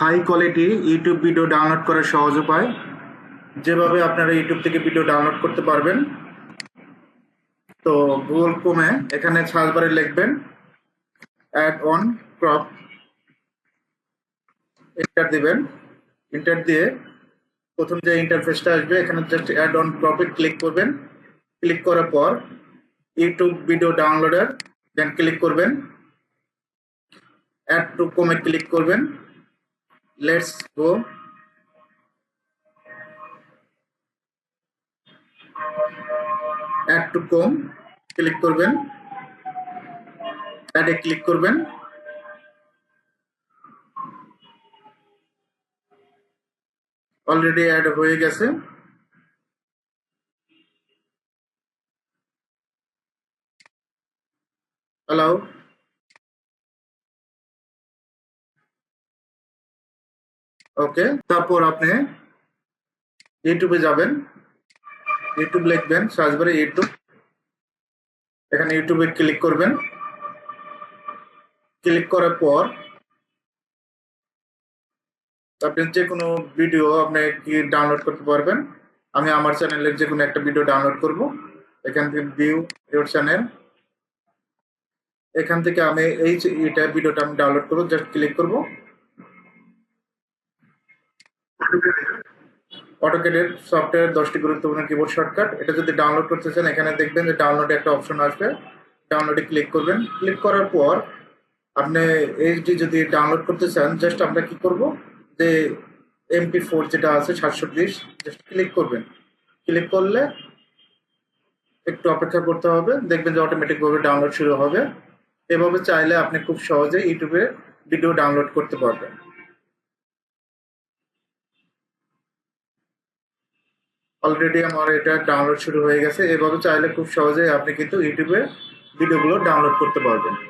High quality YouTube video download করার সহজ উপায়। যেভাবে আপনারা ইউটিউব থেকে ভিডিও ডাউনলোড করতে পারবেন। তো গুগল ক্রোমে এখানে সার্চ বারে লিখবেন অ্যাড অন ক্রপ এন্টার দিবেন। এন্টার দিয়ে প্রথম যে ইন্টারফেসটা আসবে, এখানে জাস্ট অ্যাড অন ক্রপে ক্লিক করবেন। ক্লিক করার পর YouTube video downloader then click করবেন। অ্যাড টু কমে ক্লিক করবেন। লেটস গো অ্যাড টু কম ক্লিক করবেন। অ্যাডে ক্লিক করবেন। অলরেডি অ্যাড হয়ে গেছে। হ্যালো ওকে তারপর আপনি ইউটিউবে যাবেন। ইউটিউব লিখবেন সার্চ বারে ইউটিউব এখানে ইউটিউবে ক্লিক করবেন। ক্লিক করার পর আপনি যে কোনো ভিডিও আপনি কি ডাউনলোড করতে পারবেন। আমি আমার চ্যানেলের যে কোনো একটা ভিডিও ডাউনলোড করব। এখান থেকে ভিউ ইউর চ্যানেল এখান থেকে আমি এই এটা ভিডিওটা আমি ডাউনলোড করব জাস্ট ক্লিক করব। অটোকেডের সফটওয়্যার দশটি গুরুত্বপূর্ণ কিবোর্ড শর্টকাট এটা যদি ডাউনলোড করতে চান, এখানে দেখবেন যে ডাউনলোডে একটা অপশন আসবে। ডাউনলোডে ক্লিক করবেন। ক্লিক করার পর আপনি এইচডি যদি ডাউনলোড করতে চান জাস্ট আমরা কি করব? যে এমপি ফোর যেটা আছে সাতশো বিশ জাস্ট ক্লিক করবেন। ক্লিক করলে একটু অপেক্ষা করতে হবে। দেখবেন যে অটোমেটিকভাবে ডাউনলোড শুরু হবে। এভাবে চাইলে আপনি খুব সহজে ইউটিউবে ভিডিও ডাউনলোড করতে পারবেন। অলরেডি আমার এটা ডাউনলোড শুরু হয়ে গেছে। এভাবে চাইলে খুব সহজেই আপনি কিন্তু ইউটিউবে ভিডিওগুলো ডাউনলোড করতে পারবেন।